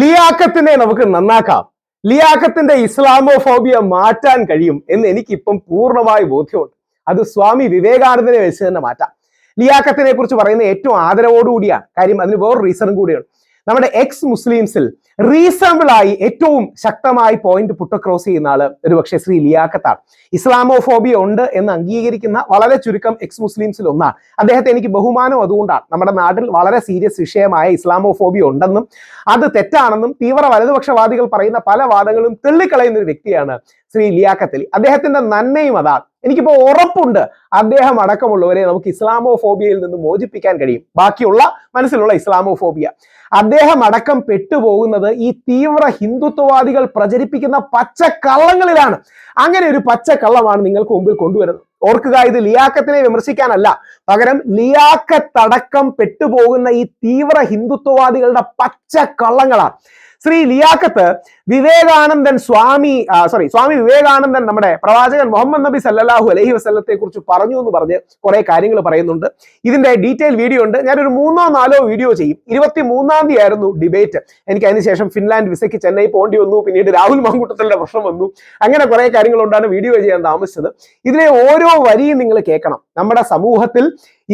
ലിയാക്കത്തിനെ നമുക്ക് നന്നാക്കാം. ലിയാക്കത്തിന്റെ ഇസ്ലാമോഫോബിയ മാറ്റാൻ കഴിയും എന്ന് എനിക്കിപ്പം പൂർണമായി ബോധ്യമുണ്ട്. അത് സ്വാമി വിവേകാനന്ദനെ വെച്ച് തന്നെ മാറ്റാം. ലിയാക്കത്തിനെ കുറിച്ച് പറയുന്ന ഏറ്റവും ആദരവോടുകൂടിയാണ് കാര്യം അതിന് വേറൊരു റീസണും കൂടിയാണ് നമ്മുടെ എക്സ് മുസ്ലിംസിൽ റീസണബിൾ ആയി ഏറ്റവും ശക്തമായി പോയിന്റ് പുട്ട് ക്രോസ് ചെയ്യുന്ന ആൾ ഒരുപക്ഷെ ശ്രീ ലിയാക്കത്താണ് ഇസ്ലാമോഫോബിയ ഉണ്ട് എന്ന് അംഗീകരിക്കുന്ന വളരെ ചുരുക്കം എക്സ് മുസ്ലിംസിൽ ഒന്നാണ്. അദ്ദേഹത്തെ എനിക്ക് ബഹുമാനം അതുകൊണ്ടാണ്. നമ്മുടെ നാട്ടിൽ വളരെ സീരിയസ് വിഷയമായ ഇസ്ലാമോഫോബിയ ഉണ്ടെന്നും അത് തെറ്റാണെന്നും തീവ്ര വലതുപക്ഷവാദികൾ പറയുന്ന പല വാദങ്ങളും തെള്ളിക്കളയുന്ന ഒരു വ്യക്തിയാണ് ശ്രീ ലിയാക്കത്തലി അദ്ദേഹത്തിന്റെ നന്മയും അതാണ് എനിക്കിപ്പോ ഉറപ്പുണ്ട്. അദ്ദേഹം അടക്കമുള്ളവരെ നമുക്ക് ഇസ്ലാമോ ഫോബിയയിൽ നിന്ന് മോചിപ്പിക്കാൻ കഴിയും. ബാക്കിയുള്ള മനസ്സിലുള്ള ഇസ്ലാമോ ഫോബിയ അദ്ദേഹം അടക്കം പെട്ടുപോകുന്നത് ഈ തീവ്ര ഹിന്ദുത്വവാദികൾ പ്രചരിപ്പിക്കുന്ന പച്ചക്കള്ളങ്ങളിലാണ്. അങ്ങനെ ഒരു പച്ചക്കള്ളമാണ് നിങ്ങൾക്ക് മുമ്പിൽ കൊണ്ടുവരുന്നത്. ഓർക്കുക ഇത് ലിയാക്കത്തിനെ വിമർശിക്കാനല്ല. പകരം ലിയാക്കത്തടക്കം പെട്ടുപോകുന്ന ഈ തീവ്ര ഹിന്ദുത്വവാദികളുടെ പച്ചക്കള്ളങ്ങളാണ് ശ്രീ ലിയാക്കത്ത് വിവേകാനന്ദൻ സ്വാമി സോറി സ്വാമി വിവേകാനന്ദൻ നമ്മുടെ പ്രവാചകൻ മുഹമ്മദ് നബി സല്ലാഹു അലഹി വസല്ലത്തെ കുറിച്ച് പറഞ്ഞു എന്ന് പറഞ്ഞ് കുറെ കാര്യങ്ങൾ പറയുന്നുണ്ട്. ഇതിന്റെ ഡീറ്റെയിൽ വീഡിയോ ഉണ്ട്. ഞാനൊരു മൂന്നോ നാലോ വീഡിയോ ചെയ്യും. ഇരുപത്തി മൂന്നാം തീയതി ആയിരുന്നു ഡിബേറ്റ്. എനിക്ക് അതിനുശേഷം ഫിൻലാൻഡ് വിസയ്ക്ക് ചെന്നൈ പോണ്ടി വന്നു. പിന്നീട് രാഹുൽ മാങ്കൂട്ടത്തിന്റെ പ്രശ്നം വന്നു. അങ്ങനെ കുറെ കാര്യങ്ങൾ കൊണ്ടാണ് വീഡിയോ ചെയ്യാൻ താമസിച്ചത്. ഇതിലെ ഓരോ വരിയും നിങ്ങൾ കേൾക്കണം. നമ്മുടെ സമൂഹത്തിൽ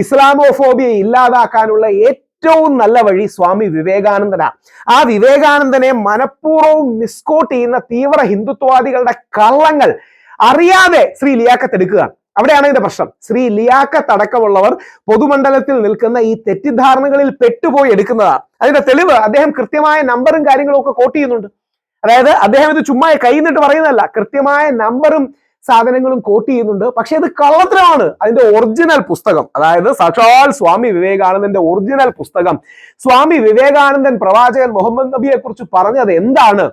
ഇസ്ലാമോഫോബിയ ഇല്ലാതാക്കാനുള്ള ഏറ്റവും നല്ല വഴി സ്വാമി വിവേകാനന്ദനാണ് ആ വിവേകാനന്ദനെ മനഃപൂർവം മിസ്കോട്ട് ചെയ്യുന്ന തീവ്ര ഹിന്ദുത്വവാദികളുടെ കള്ളങ്ങൾ അറിയാതെ ശ്രീ ലിയാക്കത്ത് എടുക്കുകയാണ്. അവിടെയാണ് ഇതിന്റെ പ്രശ്നം. ശ്രീ ലിയാക്കത്ത് അടക്കമുള്ളവർ പൊതുമണ്ഡലത്തിൽ നിൽക്കുന്ന ഈ തെറ്റിദ്ധാരണകളിൽ പെട്ടുപോയി എടുക്കുന്നതാണ് അതിന്റെ തെളിവ് അദ്ദേഹം കൃത്യമായ നമ്പറും കാര്യങ്ങളും ഒക്കെ കോട്ട് ചെയ്യുന്നുണ്ട്. അതായത് അദ്ദേഹം ഇത് ചുമ്മാ കൈ നിന്നിട്ട് പറയുന്നതല്ല. കൃത്യമായ നമ്പറും സാധനങ്ങളും കോട്ട് ചെയ്യുന്നുണ്ട്. പക്ഷെ അത് കള്ളത്തരമാണ്. അതിന്റെ ഒറിജിനൽ പുസ്തകം. അതായത് സാക്ഷാൽ സ്വാമി വിവേകാനന്ദന്റെ ഒറിജിനൽ പുസ്തകം. സ്വാമി വിവേകാനന്ദൻ പ്രവാചകൻ മുഹമ്മദ് നബിയെ കുറിച്ച് പറഞ്ഞത് എന്താണ്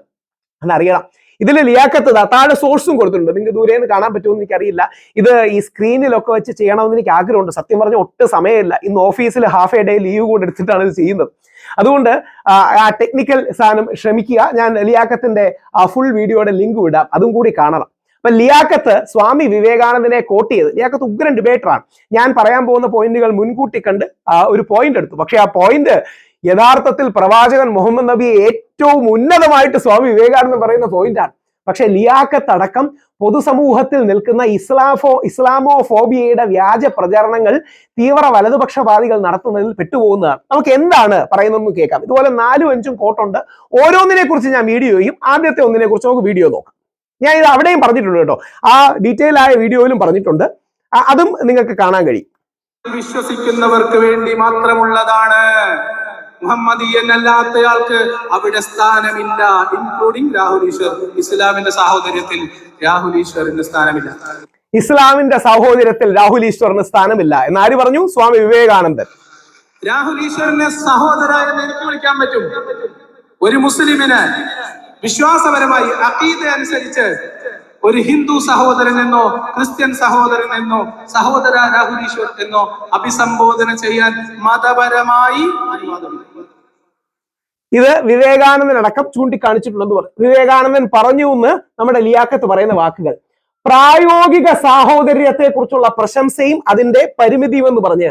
എന്നറിയണം. ഇതിൽ ലിയാക്കത്ത് താഴെ സോഴ്സും കൊടുത്തിട്ടുണ്ട്. നിങ്ങൾക്ക് ദൂരെ നിന്ന് കാണാൻ പറ്റുമെന്ന് എനിക്കറിയില്ല. ഇത് ഈ സ്ക്രീനിലൊക്കെ വെച്ച് ചെയ്യണമെന്ന് എനിക്ക് ആഗ്രഹമുണ്ട്. സത്യം പറഞ്ഞ ഒട്ടും സമയമില്ല. ഇന്ന് ഓഫീസിൽ ഹാഫ് എ ഡേ ലീവ് കൂടെ എടുത്തിട്ടാണ് ഇത് ചെയ്യുന്നത്. അതുകൊണ്ട് ആ, ടെക്നിക്കൽ സാധനം ശ്രമിക്കുക. ഞാൻ ലിയാക്കത്തിന്റെ ഫുൾ വീഡിയോയുടെ ലിങ്ക് വിടാം. അതും കൂടി കാണണം. അപ്പൊ ലിയാക്കത്ത് സ്വാമി വിവേകാനന്ദനെ കോട്ട് ചെയ്ത്. ലിയാക്കത്ത് ഉഗ്രൻ ഡിബേറ്ററാണ് ഞാൻ പറയാൻ പോകുന്ന പോയിന്റുകൾ മുൻകൂട്ടി കണ്ട് ഒരു പോയിന്റ് എടുത്തു. പക്ഷെ ആ പോയിന്റ് യഥാർത്ഥത്തിൽ പ്രവാചകൻ മുഹമ്മദ് നബിയെ ഏറ്റവും ഉന്നതമായിട്ട് സ്വാമി വിവേകാനന്ദൻ പറയുന്ന പോയിന്റാണ് പക്ഷെ ലിയാക്കത്ത് അടക്കം പൊതുസമൂഹത്തിൽ നിൽക്കുന്ന ഇസ്ലാഫോ ഇസ്ലാമോ ഫോബിയയുടെ വ്യാജ പ്രചരണങ്ങൾ തീവ്ര വലതുപക്ഷവാദികൾ നടത്തുന്നതിൽ പെട്ടുപോകുന്നതാണ്. നമുക്ക് എന്താണ് പറയുന്നതെന്ന് കേൾക്കാം. ഇതുപോലെ നാലും അഞ്ചും കോട്ടുണ്ട് ഓരോന്നിനെ കുറിച്ച് ഞാൻ വീഡിയോയും ആദ്യത്തെ ഒന്നിനെ കുറിച്ച് നമുക്ക് വീഡിയോ നോക്കാം. ഞാൻ ഇത് അവിടെയും പറഞ്ഞിട്ടുണ്ട് കേട്ടോ. ആ ഡീറ്റെയിൽ ആയ വീഡിയോയിലും പറഞ്ഞിട്ടുണ്ട്. അതും നിങ്ങൾക്ക് കാണാൻ കഴിയും. വിശ്വസിക്കുന്നവർക്ക് വേണ്ടി മാത്രമുള്ളതാണ്. മുഹമ്മദീയൻ അല്ലാത്തയാൾക്ക് അവിടെ സ്ഥാനമില്ല ഇൻക്ലൂഡിംഗ് രാഹുൽ ഈശ്വർ. ഇസ്ലാമിന്റെ സാഹോദര്യത്തിൽ രാഹുൽ ഈശ്വറിന് സ്ഥാനമില്ല. ഇസ്ലാമിന്റെ സഹോദരത്തിൽ രാഹുൽ ഈശ്വറിന് സ്ഥാനമില്ല. എന്ന് ആര് പറഞ്ഞു? സ്വാമി വിവേകാനന്ദൻ. രാഹുൽ ഈശ്വറിനെ സഹോദര എന്ന് എനിക്ക് വിളിക്കാൻ പറ്റും. ഒരു മുസ്ലിമിന് വിശ്വാസപരമായി അഖീദ അനുസരിച്ച് ഒരു ഹിന്ദു സഹോദരൻ എന്നോ ക്രിസ്ത്യൻ സഹോദരൻ എന്നോ സഹോദര രാഹുലീശ്വർ എന്നോ അഭിസംബോധന ചെയ്യാൻ മതപരമായി ഇത് വിവേകാനന്ദൻ അടക്കം ചൂണ്ടിക്കാണിച്ചിട്ടുണ്ടെന്ന് പറഞ്ഞു വിവേകാനന്ദൻ പറഞ്ഞു എന്ന് നമ്മുടെ ലിയാക്കത്ത് പറയുന്ന വാക്കുകൾ. പ്രായോഗിക സാഹോദര്യത്തെ കുറിച്ചുള്ള പ്രശംസയും അതിന്റെ പരിമിതിയും എന്ന് പറഞ്ഞ്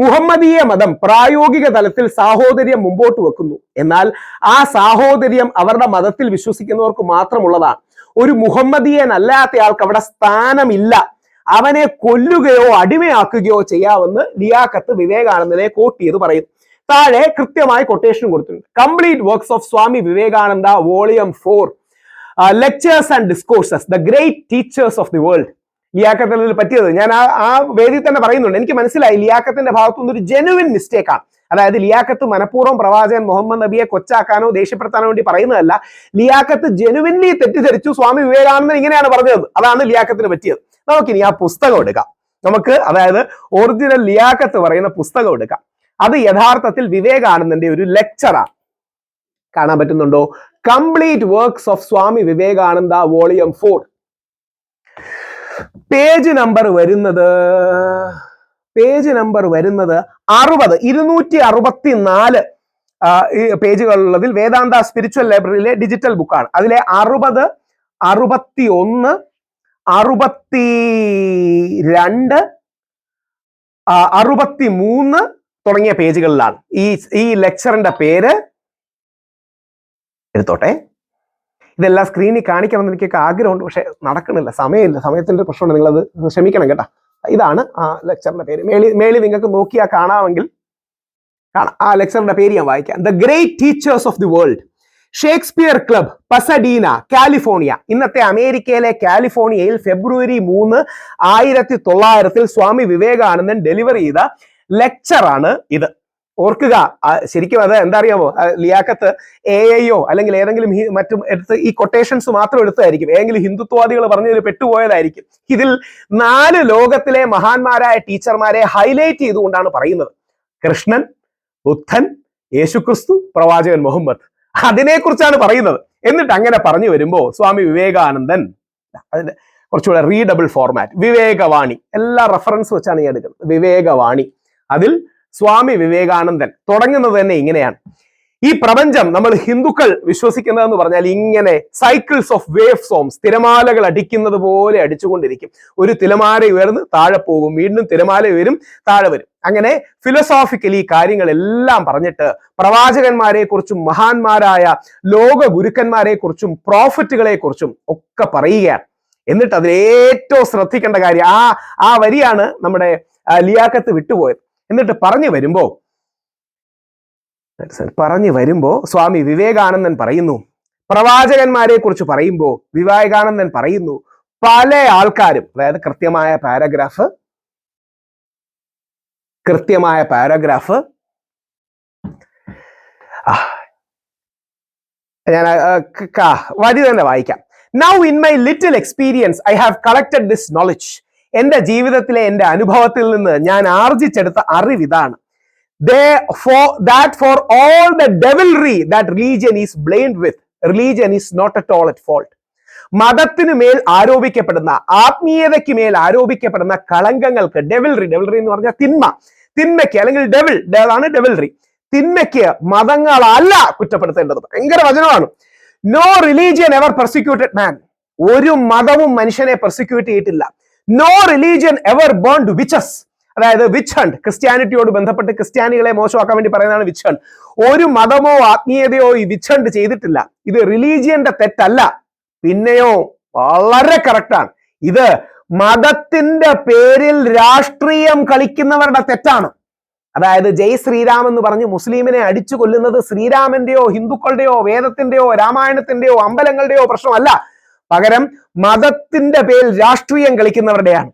മുഹമ്മദീയ മതം പ്രായോഗിക തലത്തിൽ സാഹോദര്യം മുമ്പോട്ട് വെക്കുന്നു. എന്നാൽ ആ സാഹോദര്യം അവരുടെ മതത്തിൽ വിശ്വസിക്കുന്നവർക്ക് മാത്രമുള്ളതാണ്. ഒരു മുഹമ്മദീയൻ അല്ലാത്തയാൾക്ക് അവിടെ സ്ഥാനമില്ല. അവനെ കൊല്ലുകയോ അടിമയാക്കുകയോ ചെയ്യാമെന്ന് ലിയാക്കത്ത് വിവേകാനന്ദനെ കോട്ട് ചെയ്ത് പറയുന്നു. താഴെ കൃത്യമായി കൊട്ടേഷൻ കൊടുത്തിട്ടുണ്ട്. Complete works of Swami Vivekananda volume four lectures and discourses the great teachers of the world ലിയാക്കത്തിൽ പറ്റിയത്. ഞാൻ ആ ആ വേദിയിൽ തന്നെ പറയുന്നുണ്ട്. എനിക്ക് മനസ്സിലായി ലിയാക്കത്തിന്റെ ഭാഗത്തുനിന്ന് ഒരു ജെനുവിൻ മിസ്റ്റേക്കാണ് അതായത് ലിയാക്കത്ത് മനഃപൂർവം പ്രവാചകൻ മുഹമ്മദ് നബിയെ കൊച്ചാക്കാനോ ദേഷ്യപ്പെടുത്താനോ വേണ്ടി പറയുന്നതല്ല. ലിയാക്കത്ത് ജെനുവിൻലി തെറ്റിദ്ധരിച്ചു സ്വാമി വിവേകാനന്ദൻ ഇങ്ങനെയാണ് പറഞ്ഞത്. അതാണ് ലിയാക്കത്തിന് പറ്റിയത്. നമുക്കിനി ആ പുസ്തകം എടുക്കാം. നമുക്ക് അതായത് ഒറിജിനൽ ലിയാക്കത്ത് പറയുന്ന പുസ്തകം എടുക്കാം. അത് യഥാർത്ഥത്തിൽ വിവേകാനന്ദന്റെ ഒരു ലെക്ചറാണ് കാണാൻ പറ്റുന്നുണ്ടോ? Complete works of Swami Vivekananda volume four page number വരുന്നത് പേജ് നമ്പർ വരുന്നത് അറുപത് ഇരുന്നൂറ്റി അറുപത്തി നാല് പേജുകളുള്ളതിൽ വേദാന്ത സ്പിരിച്വൽ ലൈബ്രറിയിലെ ഡിജിറ്റൽ ബുക്കാണ് അതിലെ അറുപത് അറുപത്തി ഒന്ന് അറുപത്തി രണ്ട് അറുപത്തി മൂന്ന് തുടങ്ങിയ പേജുകളിലാണ്. ഈ ഈ ലെക്ചറിന്റെ പേര് എടുത്തോട്ടെ ഇതെല്ലാം സ്ക്രീനിൽ കാണിക്കണം എന്ന് എനിക്കൊക്കെ ആഗ്രഹമുണ്ട്. പക്ഷെ നടക്കണില്ല. സമയമില്ല. സമയത്തിന്റെ പ്രശ്നമുണ്ട്. നിങ്ങളത് ക്ഷമിക്കണം കേട്ടോ. ഇതാണ് ആ ലെക്ചറിന്റെ പേര്. മേളി മേളി നിങ്ങൾക്ക് നോക്കിയാൽ കാണാമെങ്കിൽ കാണാം. ആ ലെക്ചറിന്റെ പേര് ഞാൻ വായിക്കാം. The great teachers of the world Shakespeare club Pasadena California. ഇന്നത്തെ അമേരിക്കയിലെ കാലിഫോർണിയയിൽ ഫെബ്രുവരി മൂന്ന് ആയിരത്തി തൊള്ളായിരത്തിൽ സ്വാമി വിവേകാനന്ദൻ ഡെലിവർ ചെയ്ത ലെക്ചറാണ് ഇത്. ഓർക്കുക. ശരിക്കും അത് എന്താ അറിയാമോ? ലിയാക്കത്ത് എ ഐയോ അല്ലെങ്കിൽ ഏതെങ്കിലും മറ്റും എടുത്ത് ഈ കൊട്ടേഷൻസ് മാത്രം എടുത്തായിരിക്കും ഏതെങ്കിലും ഹിന്ദുത്വവാദികൾ പറഞ്ഞതിൽ പെട്ടുപോയതായിരിക്കും. ഇതിൽ നാല് ലോകത്തിലെ മഹാന്മാരായ ടീച്ചർമാരെ ഹൈലൈറ്റ് ചെയ്തുകൊണ്ടാണ് പറയുന്നത്. കൃഷ്ണൻ ബുദ്ധൻ യേശുക്രിസ്തു പ്രവാചകൻ മുഹമ്മദ്. അതിനെക്കുറിച്ചാണ് പറയുന്നത്. എന്നിട്ട് അങ്ങനെ പറഞ്ഞു വരുമ്പോ സ്വാമി വിവേകാനന്ദൻ അതിന്റെ കുറച്ചുകൂടെ റീഡബിൾ ഫോർമാറ്റ് വിവേകവാണി. എല്ലാ റെഫറൻസ് വെച്ചാണ് ഞാൻ എടുക്കുന്നത്. വിവേകവാണി. അതിൽ സ്വാമി വിവേകാനന്ദൻ തുടങ്ങുന്നത് തന്നെ ഇങ്ങനെയാണ്. ഈ പ്രപഞ്ചം നമ്മൾ ഹിന്ദുക്കൾ വിശ്വസിക്കുന്നതെന്ന് പറഞ്ഞാൽ ഇങ്ങനെ സൈക്കിൾസ് ഓഫ് വേവ് സോംസ് തിരമാലകൾ അടിക്കുന്നത് പോലെ അടിച്ചുകൊണ്ടിരിക്കും. ഒരു തിരമാല ഉയർന്ന് താഴെ പോകും വീണ്ടും തിരമാല ഉയരും താഴെ വരും. അങ്ങനെ ഫിലോസോഫിക്കലി കാര്യങ്ങളെല്ലാം പറഞ്ഞിട്ട് പ്രവാചകന്മാരെ കുറിച്ചും മഹാന്മാരായ ലോക ഗുരുക്കന്മാരെ കുറിച്ചും പ്രോഫിറ്റുകളെ കുറിച്ചും ഒക്കെ പറയുകയാണ്. എന്നിട്ട് അതിൽ ഏറ്റവും ശ്രദ്ധിക്കേണ്ട കാര്യം ആ ആ വരിയാണ് നമ്മുടെ ലിയാക്കത്ത് വിട്ടുപോയത്. എന്നിട്ട് പറഞ്ഞു വരുമ്പോ പറഞ്ഞു വരുമ്പോ സ്വാമി വിവേകാനന്ദൻ പറയുന്നു. പ്രവാചകന്മാരെ കുറിച്ച് പറയുമ്പോൾ വിവേകാനന്ദൻ പറയുന്നു പല ആൾക്കാരും അതായത് കൃത്യമായ പാരഗ്രാഫ് കൃത്യമായ പാരഗ്രാഫ് ഞാൻ വരി തന്നെ വായിക്കാം. Now in my little experience I have collected this knowledge എന്റെ ജീവിതത്തിലെ എന്റെ അനുഭവത്തിൽ നിന്ന് ഞാൻ ആർജിച്ചെടുത്ത അറിവ് ഇതാണ്. For that for all the devilry that religion is blamed with religion is not at all at fault മതത്തിനു മേൽ ആരോപിക്കപ്പെടുന്ന ആത്മീയതയ്ക്ക് മേൽ ആരോപിക്കപ്പെടുന്ന കളങ്കങ്ങൾക്ക് ഡെവിൽറി ഡെവിൽറി എന്ന് പറഞ്ഞാൽ തിന്മ. തിന്മയ്ക്ക് അല്ലെങ്കിൽ ഡെവിൾ ആണ് ഡെവിൽറി തിന്മയ്ക്ക് മതങ്ങളല്ല കുറ്റപ്പെടുത്തേണ്ടത്. ഭയങ്കര വചനമാണ്. No religion ever persecuted man ഒരു മതവും മനുഷ്യനെ പെർസിക്യൂട്ട് ചെയ്തിട്ടില്ല no religion ever burn to witches അതായത് വിച്ച് ഹണ്ട് ക്രിസ്ത്യാനിറ്റിയോട് ബന്ധപ്പെട്ട് ക്രിസ്ത്യാനികളെ മോശമാക്കാൻ വേണ്ടി പറയുന്നതാണ് വിച്ച് ഹണ്ട് ഒരു മതമോ ആത്മീയതയോ ഈ വിച്ച് ഹണ്ട് ചെയ്തിട്ടില്ല. ഇത് റിലീജിയന്റെ തെറ്റല്ല. പിന്നെയോ വളരെ കറക്റ്റാണ് ഇത് മതത്തിന്റെ പേരിൽ രാഷ്ട്രീയം കളിക്കുന്നവരുടെ തെറ്റാണ്. അതായത് ജയ് ശ്രീരാം എന്ന് പറഞ്ഞ് മുസ്ലിമിനെ അടിച്ചു കൊല്ലുന്നത് ശ്രീരാമന്റെയോ ഹിന്ദുക്കളുടെയോ വേദത്തിന്റെയോ രാമായണത്തിന്റെയോ അമ്പലങ്ങളുടെയോ പ്രശ്നമല്ല. പകരം മതത്തിന്റെ പേരിൽ രാഷ്ട്രീയം കളിക്കുന്നവരുടെയാണ്.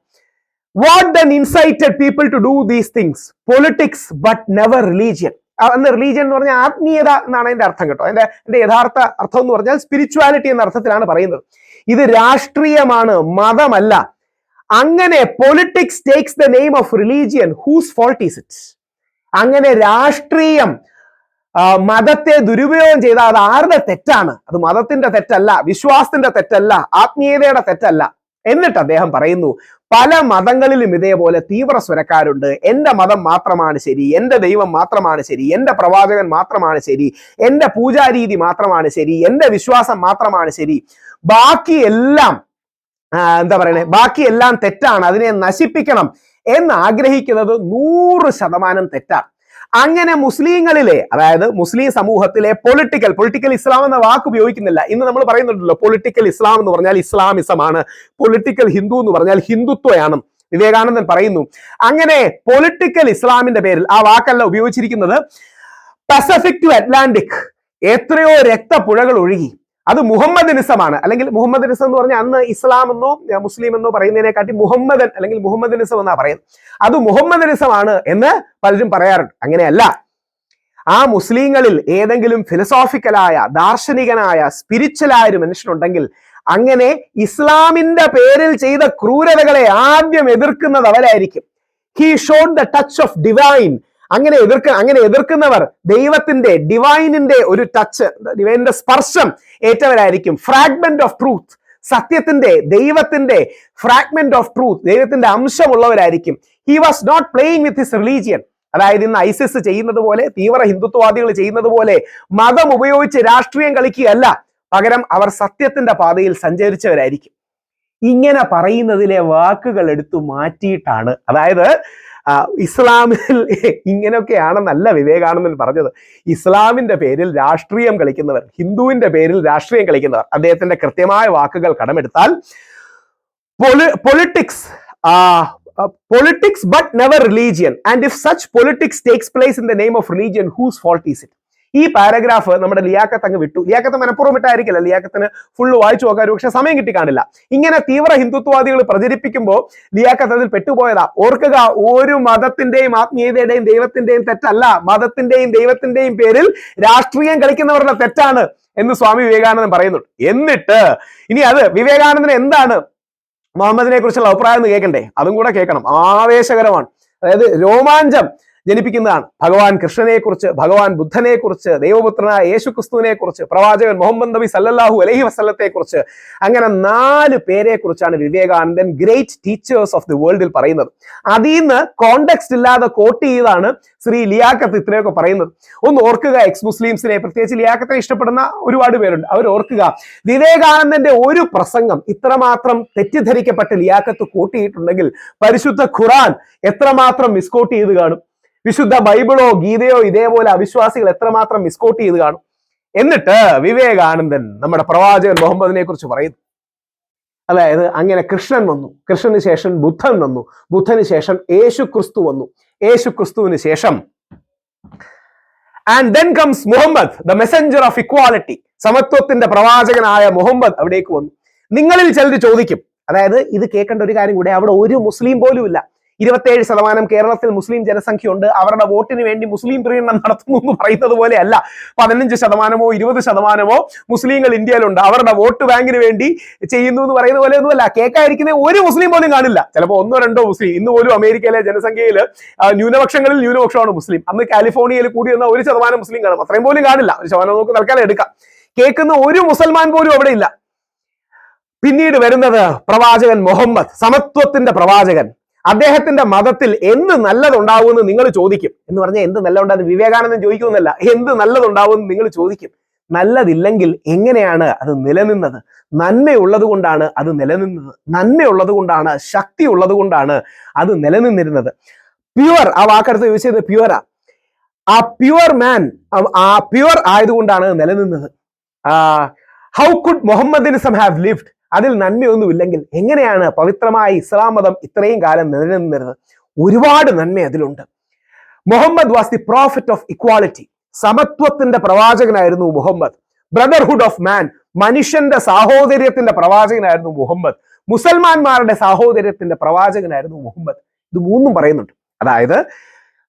What then incited people to do these things politics but never religion അന്ന് റിലീജിയൻ എന്ന് പറഞ്ഞാൽ ആത്മീയത എന്നാണ് അതിന്റെ അർത്ഥം കേട്ടോ. അതിന്റെ എന്റെ യഥാർത്ഥ അർത്ഥം എന്ന് പറഞ്ഞാൽ സ്പിരിച്വാലിറ്റി എന്ന അർത്ഥത്തിലാണ് പറയുന്നത്. ഇത് രാഷ്ട്രീയമാണ് മതമല്ല. അങ്ങനെ politics takes the name of religion whose fault is it അങ്ങനെ രാഷ്ട്രീയം മതത്തെ ദുരുപയോഗം ചെയ്താൽ അത് ആരുടെ തെറ്റാണ്? അത് മതത്തിന്റെ തെറ്റല്ല വിശ്വാസത്തിന്റെ തെറ്റല്ല ആത്മീയതയുടെ തെറ്റല്ല എന്നിട്ട് അദ്ദേഹം പറയുന്നു പല മതങ്ങളിലും ഇതേപോലെ തീവ്ര സ്വരക്കാരുണ്ട്. എന്റെ മതം മാത്രമാണ് ശരി എന്റെ ദൈവം മാത്രമാണ് ശരി എന്റെ പ്രവാചകൻ മാത്രമാണ് ശരി എന്റെ പൂജാരീതി മാത്രമാണ് ശരി എന്റെ വിശ്വാസം മാത്രമാണ് ശരി. ബാക്കി എല്ലാം എന്താ പറയണേ ബാക്കി എല്ലാം തെറ്റാണ് അതിനെ നശിപ്പിക്കണം എന്ന് ആഗ്രഹിക്കുന്നത് നൂറ് ശതമാനം തെറ്റാണ്. അങ്ങനെ മുസ്ലിങ്ങളിലെ അതായത് മുസ്ലിം സമൂഹത്തിലെ പൊളിറ്റിക്കൽ പൊളിറ്റിക്കൽ ഇസ്ലാം എന്ന വാക്ക് ഉപയോഗിക്കുന്നില്ല. ഇന്ന് നമ്മൾ പറയുന്നുണ്ടല്ലോ പൊളിറ്റിക്കൽ ഇസ്ലാം എന്ന് പറഞ്ഞാൽ ഇസ്ലാമിസമാണ് പൊളിറ്റിക്കൽ ഹിന്ദു എന്ന് പറഞ്ഞാൽ ഹിന്ദുത്വയാണ്. വിവേകാനന്ദൻ പറയുന്നു. അങ്ങനെ പൊളിറ്റിക്കൽ ഇസ്ലാമിന്റെ പേരിൽ ആ വാക്കല്ല ഉപയോഗിച്ചിരിക്കുന്നത്. പസഫിക് ടു അറ്റ്ലാന്റിക് എത്രയോ രക്തപ്പുഴകൾ ഒഴുകി. അത് മുഹമ്മദനിസമാണ് അല്ലെങ്കിൽ മുഹമ്മദനിസം എന്ന് പറഞ്ഞാൽ അന്ന് ഇസ്ലാം എന്നോ മുസ്ലിം എന്നോ പറയുന്നതിനെക്കാട്ടി മുഹമ്മദൻ അല്ലെങ്കിൽ മുഹമ്മദനിസം എന്നാ പറയുന്നത്. അത് മുഹമ്മദനിസമാണ് എന്ന് പലരും പറയാറുണ്ട്. അങ്ങനെയല്ല. ആ മുസ്ലിങ്ങളിൽ ഏതെങ്കിലും ഫിലസോഫിക്കലായ ദാർശനികനായ സ്പിരിച്വലായ ഒരു മനുഷ്യനുണ്ടെങ്കിൽ അങ്ങനെ ഇസ്ലാമിന്റെ പേരിൽ ചെയ്ത ക്രൂരതകളെ ആദ്യം എതിർക്കുന്നത് അവരായിരിക്കും. He showed the touch of divine അങ്ങനെ എതിർക്ക അങ്ങനെ എതിർക്കുന്നവർ ദൈവത്തിന്റെ ഡിവൈനിന്റെ ഒരു ടച്ച് ഡിവൈനിന്റെ സ്പർശം ഏറ്റവരായിരിക്കും. ഫ്രാഗ്മെന്റ് ഓഫ് ട്രൂത്ത് സത്യത്തിന്റെ ദൈവത്തിന്റെ ഫ്രാഗ്മെന്റ് ഓഫ് ട്രൂത്ത് ദൈവത്തിന്റെ അംശമുള്ളവരായിരിക്കും. He was not playing with his religion അതായത് ഇന്ന് ഐസിസ് ചെയ്യുന്നത് പോലെ തീവ്ര ഹിന്ദുത്വവാദികൾ ചെയ്യുന്നത് പോലെ മതം ഉപയോഗിച്ച് രാഷ്ട്രീയം കളിക്കുകയല്ല. പകരം അവർ സത്യത്തിന്റെ പാതയിൽ സഞ്ചരിച്ചവരായിരിക്കും. ഇങ്ങനെ പറയുന്നതിലെ വാക്കുകൾ എടുത്തു മാറ്റിയിട്ടാണ്. അതായത് ഇസ്ലാമിൽ ഇങ്ങനെയൊക്കെയാണെന്നല്ല വിവേകാനന്ദൻ പറഞ്ഞത്. ഇസ്ലാമിന്റെ പേരിൽ രാഷ്ട്രീയം കളിക്കുന്നവർ ഹിന്ദുവിന്റെ പേരിൽ രാഷ്ട്രീയം കളിക്കുന്നവർ അദ്ദേഹത്തിന്റെ കൃത്യമായ വാക്കുകൾ കടമെടുത്താൽ politics politics but never religion and if such politics takes place in the name of religion whose fault is it ഈ പാരഗ്രാഫ് നമ്മുടെ ലിയാക്കത്ത് അങ്ങ് വിട്ടു. ലിയാക്കത്ത് മനഃപൂർവം വിട്ടായിരിക്കില്ല. ലിയാക്കത്തിന് ഫുള്ള് വായിച്ചു നോക്കാൻ പക്ഷെ സമയം കിട്ടി കാണില്ല. ഇങ്ങനെ തീവ്ര ഹിന്ദുത്വവാദികൾ പ്രചരിപ്പിക്കുമ്പോൾ ലിയാക്കത്ത് അതിൽ പെട്ടുപോയതാ. ഓർക്കുക ഒരു മതത്തിന്റെയും ആത്മീയതയുടെയും ദൈവത്തിന്റെയും തെറ്റല്ല. മതത്തിന്റെയും ദൈവത്തിന്റെയും പേരിൽ രാഷ്ട്രീയം കളിക്കുന്നവരുടെ തെറ്റാണ് എന്ന് സ്വാമി വിവേകാനന്ദൻ പറയുന്നുണ്ട്. എന്നിട്ട് ഇനി അത് വിവേകാനന്ദൻ എന്താണ് മുഹമ്മദിനെ കുറിച്ചുള്ള അഭിപ്രായം എന്ന് കേൾക്കണ്ടേ? അതും കൂടെ കേൾക്കണം. ആവേശകരമാണ്. അതായത് രോമാഞ്ചം ജനിപ്പിക്കുന്നതാണ്. ഭഗവാൻ കൃഷ്ണനെ കുറിച്ച് ഭഗവാൻ ബുദ്ധനെ കുറിച്ച് ദൈവപുത്രനായ കുറിച്ച് പ്രവാചകൻ മുഹമ്മദ് നബി സല്ലല്ലാഹു അലൈഹി വസ്ലത്തെ കുറിച്ച് അങ്ങനെ നാല് പേരെ കുറിച്ചാണ് Vivekanandan great teachers of the വേൾഡിൽ പറയുന്നത്. അതിൽ നിന്ന് കോണ്ടെക്സ്റ്റ് ഇല്ലാതെ കോട്ട് ചെയ്താണ് ശ്രീ ലിയാക്കത്ത് ഇത്രയൊക്കെ പറയുന്നത്. ഒന്ന് ഓർക്കുക എക്സ് മുസ്ലിംസിനെ പ്രത്യേകിച്ച് ലിയാക്കത്തെ ഇഷ്ടപ്പെടുന്ന ഒരുപാട് പേരുണ്ട്. അവർ ഓർക്കുക വിവേകാനന്ദന്റെ ഒരു പ്രസംഗം ഇത്രമാത്രം തെറ്റിദ്ധരിക്കപ്പെട്ട ലിയാക്കത്ത് കൂട്ടിയിട്ടുണ്ടെങ്കിൽ പരിശുദ്ധ ഖുറാൻ എത്രമാത്രം മിസ്കോട്ട് ചെയ്ത് കാണും? വിശുദ്ധ ബൈബിളോ ഗീതയോ ഇതേപോലെ അവിശ്വാസികൾ എത്രമാത്രം മിസ്കോട്ട് ചെയ്ത് കാണും? എന്നിട്ട് വിവേകാനന്ദൻ നമ്മുടെ പ്രവാചകൻ മുഹമ്മദിനെ കുറിച്ച് പറയുന്നു. അതായത് അങ്ങനെ കൃഷ്ണൻ വന്നു. കൃഷ്ണന് ശേഷം ബുദ്ധൻ വന്നു. ബുദ്ധന് ശേഷം യേശു ക്രിസ്തു വന്നു. യേശു ക്രിസ്തുവിന് ശേഷം and then comes Muhammad the messenger of equality സമത്വത്തിന്റെ പ്രവാചകനായ മുഹമ്മദ് അവിടേക്ക് വന്നു. നിങ്ങളിൽ ചിലർ ചോദിക്കും. അതായത് ഇത് കേൾക്കേണ്ട ഒരു കാര്യം കൂടെ അവിടെ ഒരു മുസ്ലിം പോലും ഇല്ല ഇരുപത്തേഴ് ശതമാനം കേരളത്തിൽ മുസ്ലിം ജനസംഖ്യയുണ്ട്. അവരുടെ വോട്ടിന് വേണ്ടി മുസ്ലിം പ്രീണനം നടത്തുന്നു എന്ന് പറയുന്നത് പോലെയല്ല. പതിനഞ്ച് ശതമാനമോ ഇരുപത് ശതമാനമോ മുസ്ലിങ്ങൾ ഇന്ത്യയിലുണ്ട്. അവരുടെ വോട്ട് ബാങ്കിന് വേണ്ടി ചെയ്യുന്നു എന്ന് പറയുന്ന പോലെ ഒന്നുമല്ല കേൾക്കാതിരിക്കുന്ന ഒരു മുസ്ലിം പോലും കാണില്ല. ചിലപ്പോൾ ഒന്നോ രണ്ടോ മുസ്ലിം. ഇന്ന് പോലും അമേരിക്കയിലെ ജനസംഖ്യയിൽ ന്യൂനപക്ഷങ്ങളിൽ ന്യൂനപക്ഷമാണ് മുസ്ലിം. അന്ന് കാലിഫോർണിയയിൽ കൂടി വന്ന ഒരു ശതമാനം മുസ്ലിം കാണും. അത്രയും പോലും കാണില്ല. ഒരു ശതമാനം നമുക്ക് തൽക്കാലം എടുക്കാം. കേൾക്കുന്ന ഒരു മുസൽമാൻ പോലും അവിടെ ഇല്ല. പിന്നീട് വരുന്നത് പ്രവാചകൻ മുഹമ്മദ് സമത്വത്തിന്റെ പ്രവാചകൻ. അദ്ദേഹത്തിന്റെ മതത്തിൽ എന്ത് നല്ലതുണ്ടാവുമെന്ന് നിങ്ങൾ ചോദിക്കും. എന്ന് പറഞ്ഞാൽ എന്ത് നല്ലതുണ്ടാകും വിവേകാനന്ദൻ ചോദിക്കുമെന്നല്ല. എന്ത് നല്ലതുണ്ടാവും നിങ്ങൾ ചോദിക്കും. നല്ലതില്ലെങ്കിൽ എങ്ങനെയാണ് അത് നിലനിന്നത്? നന്മയുള്ളത് കൊണ്ടാണ് അത് നിലനിന്നത്. നന്മയുള്ളത് കൊണ്ടാണ് ശക്തി ഉള്ളത് കൊണ്ടാണ് അത് നിലനിന്നിരുന്നത്. പ്യുവർ ആ വാക്കടുത്ത് യൂസ് ചെയ്ത് പ്യുവറാ. ആ പ്യുവർ മാൻ ആ പ്യുവർ ആയതുകൊണ്ടാണ് നിലനിന്നത്. How could Mohammedanism have lived? അതിൽ നന്മയൊന്നുമില്ലെങ്കിൽ എങ്ങനെയാണ് പവിത്രമായ ഇസ്ലാം മതം ഇത്രയും കാലം നിലനിന്നിരുന്നത്? ഒരുപാട് നന്മ അതിലുണ്ട്. Muhammad was the prophet of equality സമത്വത്തിന്റെ പ്രവാചകനായിരുന്നു മുഹമ്മദ്. ബ്രദർഹുഡ് ഓഫ് മാൻ മനുഷ്യന്റെ സാഹോദര്യത്തിന്റെ പ്രവാചകനായിരുന്നു മുഹമ്മദ്. മുസൽമാന്മാരുടെ സാഹോദര്യത്തിന്റെ പ്രവാചകനായിരുന്നു മുഹമ്മദ്. ഇത് മൂന്നും പറയുന്നുണ്ട്. അതായത്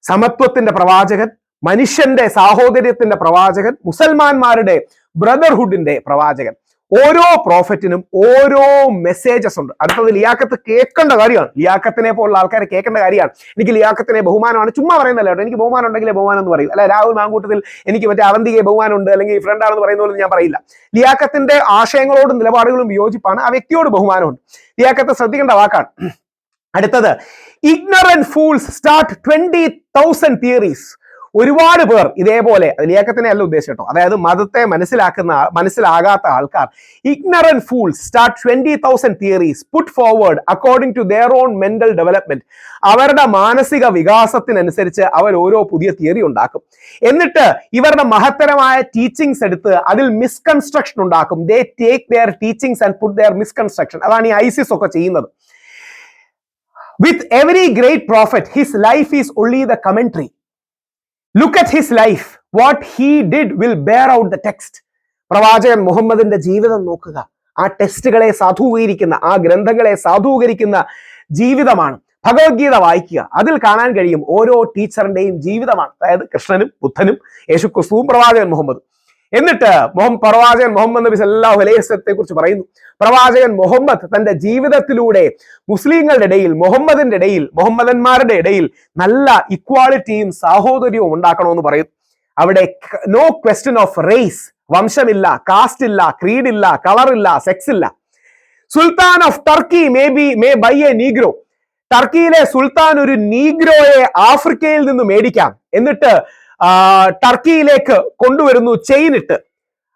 സമത്വത്തിന്റെ പ്രവാചകൻ മനുഷ്യന്റെ സാഹോദര്യത്തിന്റെ പ്രവാചകൻ മുസൽമാന്മാരുടെ ബ്രദർഹുഡിന്റെ പ്രവാചകൻ. ഓരോ പ്രോഫറ്റിനും ഓരോ മെസ്സേജസ് ഉണ്ട്. അടുത്തത് ലിയാക്കത്ത് കേൾക്കേണ്ട കാര്യമാണ്. ലിയാക്കത്തിനെ പോലുള്ള ആൾക്കാരെ കേൾക്കേണ്ട കാര്യമാണ്. എനിക്ക് ലിയാക്കത്തിനെ ബഹുമാനമാണ്. ചുമ്മാ പറയുന്നല്ല കേട്ടോ. എനിക്ക് ബഹുമാനം ഉണ്ടെങ്കിലേ ബഹുമാനം എന്ന് പറയും. അല്ല രാഹുൽ മാങ്കൂട്ടത്തിൽ എനിക്ക് മറ്റേ അവന്തികയെ ബഹുമാനമുണ്ട് അല്ലെങ്കിൽ ഫ്രണ്ട് ആണെന്ന് പറയുന്ന പോലെ ഞാൻ പറയില്ല. ലിയാക്കത്തിന്റെ ആശയങ്ങളോടും നിലപാടുകളും വിയോജിപ്പാണ് ആ വ്യക്തിയോട് ബഹുമാനമുണ്ട്. ലിയാക്കത്ത് ശ്രദ്ധിക്കേണ്ട വാക്കാണ്. അടുത്തത് ignorant fools start twenty thousand theories ഒരുപാട് പേർ ഇതേപോലെ ലിയാക്കത്തിനെ അല്ല ഉദ്ദേശം കേട്ടോ അതായത് മതത്തെ മനസ്സിലാക്കുന്ന മനസ്സിലാകാത്ത ആൾക്കാർ ignorant fools start twenty thousand theories put forward according to their own mental development അവരുടെ മാനസിക വികാസത്തിനനുസരിച്ച് അവർ ഓരോ പുതിയ തിയറി ഉണ്ടാക്കും. എന്നിട്ട് ഇവരുടെ മഹത്തരമായ ടീച്ചിങ്സ് എടുത്ത് അതിൽ മിസ്കൺസ്ട്രക്ഷൻ ഉണ്ടാക്കും. They take their teachings and put their misconstruction അതാണ് ഈ ഐസിസ് ഒക്കെ ചെയ്യുന്നത്. With every great prophet his life is only the commentary look at his life what he did will bear out the text പ്രവാചകൻ മുഹമ്മദിന്റെ ജീവിതം നോക്കുക. ആ ടെസ്റ്റുകളെ സാധൂകരിക്കുന്ന ആ ഗ്രന്ഥങ്ങളെ സാധൂകരിക്കുന്ന ജീവിതമാണ്. ഭഗവത്ഗീത വായിക്കുക. അതിൽ കാണാൻ കഴിയും ഓരോ ടീച്ചറിന്റെയും ജീവിതമാണ്. അതായത് കൃഷ്ണനും ബുദ്ധനും യേശു ക്രിസ്തുവും പ്രവാചകൻ മുഹമ്മദ്. എന്നിട്ട് പ്രവാചകൻ മുഹമ്മദ് നബി സല്ലാഹു അലൈഹിസ്ലത്തെ കുറിച്ച് പറയുന്നു. പ്രവാചകൻ മുഹമ്മദ് തന്റെ ജീവിതത്തിലൂടെ മുസ്ലിങ്ങളുടെ ഇടയിൽ മുഹമ്മദിന്റെ ഇടയിൽ മുഹമ്മദന്മാരുടെ ഇടയിൽ നല്ല ഇക്വാളിറ്റിയും സാഹോദര്യവും ഉണ്ടാക്കണമെന്ന് പറയുന്നു. അവിടെ നോ ക്വസ്റ്റ്യൻ ഓഫ് റേസ് വംശമില്ല കാസ്റ്റ് ഇല്ല ക്രീഡ് ഇല്ല കളർ ഇല്ല സെക്സ് ഇല്ല. Sultan of Turkey may be may buy a negro ടർക്കിയിലെ സുൽത്താൻ ഒരു നീഗ്രോയെ ആഫ്രിക്കയിൽ നിന്ന് മേടിക്കാം. എന്നിട്ട് ടർക്കിയിലേക്ക് കൊണ്ടുവരുന്നു ചെയിനിട്ട്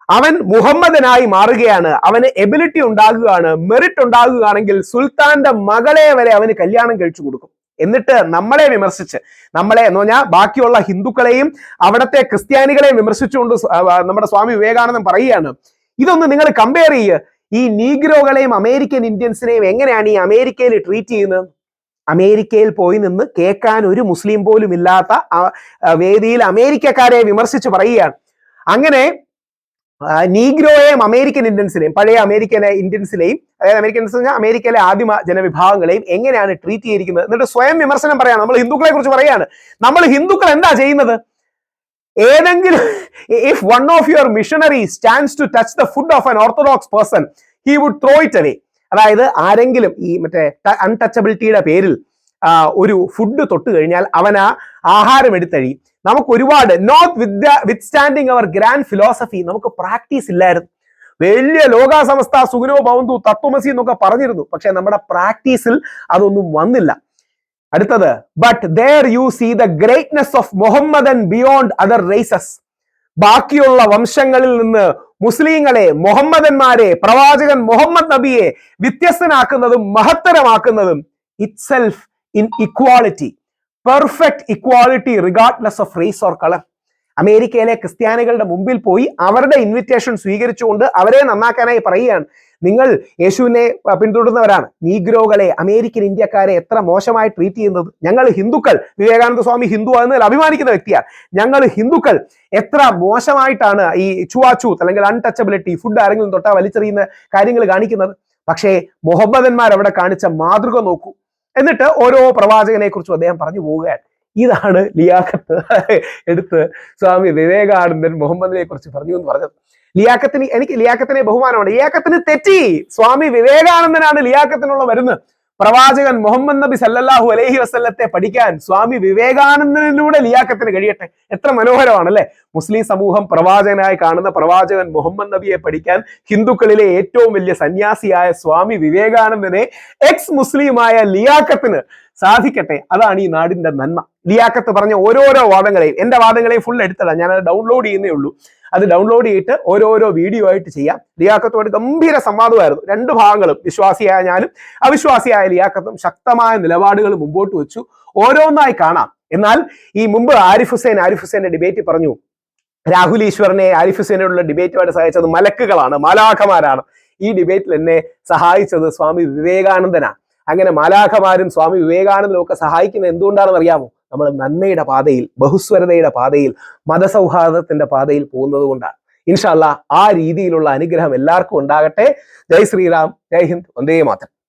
അവൻ മുഹമ്മദനായി മാറുകയാണ്. അവന് എബിലിറ്റി ഉണ്ടാകുകയാണ്. മെറിറ്റ് ഉണ്ടാകുകയാണെങ്കിൽ സുൽത്താന്റെ മകളെ വരെ അവന് കല്യാണം കഴിച്ചു കൊടുക്കും. എന്നിട്ട് നമ്മളെ വിമർശിച്ച് നമ്മളെ എന്ന് പറഞ്ഞാൽ ബാക്കിയുള്ള ഹിന്ദുക്കളെയും അവിടുത്തെ ക്രിസ്ത്യാനികളെയും വിമർശിച്ചുകൊണ്ട് നമ്മുടെ സ്വാമി വിവേകാനന്ദൻ പറയുകയാണ് ഇതൊന്ന് നിങ്ങൾ കമ്പയർ ചെയ്യുക ഈ നീഗ്രോകളെയും അമേരിക്കൻ ഇന്ത്യൻസിനെയും എങ്ങനെയാണ് ഈ അമേരിക്കയിൽ ട്രീറ്റ് ചെയ്യുന്നത്? അമേരിക്കയിൽ പോയി നിന്ന് കേൾക്കാൻ ഒരു മുസ്ലിം പോലും ഇല്ലാത്ത വേദിയിൽ അമേരിക്കക്കാരെ വിമർശിച്ച് പറയുകയാണ്. അങ്ങനെ നീഗ്രോയെയും അമേരിക്കൻ ഇന്ത്യൻസിനെയും പഴയ അമേരിക്കൻ ഇന്ത്യൻസിനെയും അതായത് അമേരിക്കൻ അമേരിക്കയിലെ ആദിമ ജനവിഭാഗങ്ങളെയും എങ്ങനെയാണ് ട്രീറ്റ് ചെയ്തിരിക്കുന്നത്? എന്നിട്ട് സ്വയം വിമർശനം പറയാണ് നമ്മൾ ഹിന്ദുക്കളെ കുറിച്ച് പറയാണ് നമ്മൾ ഹിന്ദുക്കൾ എന്താ ചെയ്യുന്നത്? ഏതെങ്കിലും if one of your missionary stands to touch the food of an orthodox person he would throw it away അതായത് ആരെങ്കിലും ഈ മറ്റേ അൺടച്ചബിലിറ്റിയുടെ പേരിൽ ഒരു ഫുഡ് തൊട്ട് കഴിഞ്ഞാൽ അവൻ ആ ആഹാരം എടുത്തഴിയും നമുക്ക് ഒരുപാട് not with with standing our grand philosophy നമുക്ക് പ്രാക്ടീസ് ഇല്ലായിരുന്നു. വലിയ ലോകാസമസ്ത സുഗുനോ ഭവന്തു തത്വമസി എന്നൊക്കെ പറഞ്ഞിരുന്നു. പക്ഷെ നമ്മുടെ പ്രാക്ടീസിൽ അതൊന്നും വന്നില്ല. അടുത്തത് but there you see the greatness of Muhammadan beyond other races ബാക്കിയുള്ള വംശങ്ങളിൽ നിന്ന് മുസ്ലിങ്ങളെ മുഹമ്മദന്മാരെ പ്രവാചകൻ മുഹമ്മദ് നബിയെ വ്യത്യസ്തനാക്കുന്നതും മഹത്തരമാക്കുന്നതും itself in equality perfect equality regardless of race or colour അമേരിക്കയിലെ ക്രിസ്ത്യാനികളുടെ മുമ്പിൽ പോയി അവരുടെ ഇൻവിറ്റേഷൻ സ്വീകരിച്ചുകൊണ്ട് അവരെ നന്നാക്കാനായി പറയുകയാണ്. നിങ്ങൾ യേശുവിനെ പിന്തുടരുന്നവരാണ്. നീഗ്രോകളെ അമേരിക്കൻ ഇന്ത്യക്കാരെ എത്ര മോശമായി ട്രീറ്റ് ചെയ്യുന്നത്? ഞങ്ങൾ ഹിന്ദുക്കൾ. വിവേകാനന്ദ സ്വാമി ഹിന്ദു എന്നതിൽ അഭിമാനിക്കുന്ന വ്യക്തിയാണ്. ഞങ്ങൾ ഹിന്ദുക്കൾ എത്ര മോശമായിട്ടാണ് ഈ ചുവാച്ചൂത്ത് അല്ലെങ്കിൽ അൺടച്ചബിലിറ്റി ഫുഡ് ആരെങ്കിലും തൊട്ടാ വലിച്ചെറിയുന്ന കാര്യങ്ങൾ കാണിക്കുന്നത്? പക്ഷേ മുഹമ്മദന്മാർ അവിടെ കാണിച്ച മാതൃക നോക്കൂ. എന്നിട്ട് ഓരോ പ്രവാചകനെ കുറിച്ചും അദ്ദേഹം പറഞ്ഞു പോവുകയാണ്. ഇതാണ് ലിയാഖത്ത് എടുത്ത് സ്വാമി വിവേകാനന്ദൻ മുഹമ്മദിനെ കുറിച്ച് പറഞ്ഞു എന്ന് പറഞ്ഞത്. ലിയാക്കത്തിന് എനിക്ക് ലിയാക്കത്തിനെ ബഹുമാനമാണ്. ലിയാക്കത്തിന് തെറ്റി. സ്വാമി വിവേകാനന്ദനാണ് ലിയാക്കത്തിനുള്ള മരുന്ന്. പ്രവാചകൻ മുഹമ്മദ് നബി സല്ലല്ലാഹു അലൈഹി വസല്ലത്തെ പഠിക്കാൻ സ്വാമി വിവേകാനന്ദനിലൂടെ ലിയാക്കത്തിന് കഴിയട്ടെ. എത്ര മനോഹരമാണ് അല്ലെ? മുസ്ലിം സമൂഹം പ്രവാചകനായി കാണുന്ന പ്രവാചകൻ മുഹമ്മദ് നബിയെ പഠിക്കാൻ ഹിന്ദുക്കളിലെ ഏറ്റവും വലിയ സന്യാസിയായ സ്വാമി വിവേകാനന്ദനെ എക്സ് മുസ്ലിമായ ലിയാക്കത്തിന് സാധിക്കട്ടെ? അതാണ് ഈ നാടിന്റെ നന്മ. ലിയാക്കത്ത് പറഞ്ഞ ഓരോരോ വാദങ്ങളെയും എന്റെ വാദങ്ങളെയും ഫുൾ എടുത്തതാണ് ഞാൻ അത് ഡൗൺലോഡ് ചെയ്യുന്നേ ഉള്ളൂ. അത് ഡൗൺലോഡ് ചെയ്തിട്ട് ഓരോരോ വീഡിയോ ആയിട്ട് ചെയ്യാം. ലിയാക്കത്തുമായിട്ട് ഗംഭീര സംവാദമായിരുന്നു. രണ്ട് ഭാഗങ്ങളും വിശ്വാസിയായ ഞാനും അവിശ്വാസിയായ ലിയാക്കത്തും ശക്തമായ നിലപാടുകൾ മുമ്പോട്ട് വെച്ചു. ഓരോന്നായി കാണാം. എന്നാൽ ഈ മുമ്പ് ആരിഫ് ഹുസൈൻ ആരിഫ് ഹുസൈന്റെ ഡിബേറ്റ് പറഞ്ഞു. രാഹുൽ ഈശ്വറിനെ ആരിഫ് ഹുസൈനോടുള്ള ഡിബേറ്റുമായിട്ട് സഹായിച്ചത് മലക്കുകളാണ് മാലാഖമാരാണ്. ഈ ഡിബേറ്റിൽ എന്നെ സഹായിച്ചത് സ്വാമി വിവേകാനന്ദനാണ്. അങ്ങനെ മാലാഖമാരും സ്വാമി വിവേകാനന്ദനും ഒക്കെ സഹായിക്കുന്നത് എന്തുകൊണ്ടാണെന്ന് അറിയാമോ? നമ്മൾ നന്മയുടെ പാതയിൽ ബഹുസ്വരതയുടെ പാതയിൽ മതസൗഹാർദ്ദത്തിന്റെ പാതയിൽ പോകുന്നത് കൊണ്ടാണ്. ഇൻഷാല്ല ആ രീതിയിലുള്ള അനുഗ്രഹം എല്ലാവർക്കും ഉണ്ടാകട്ടെ. ജയ് ശ്രീറാം. ജയ് ഹിന്ദ്. വന്ദേ മാതരം.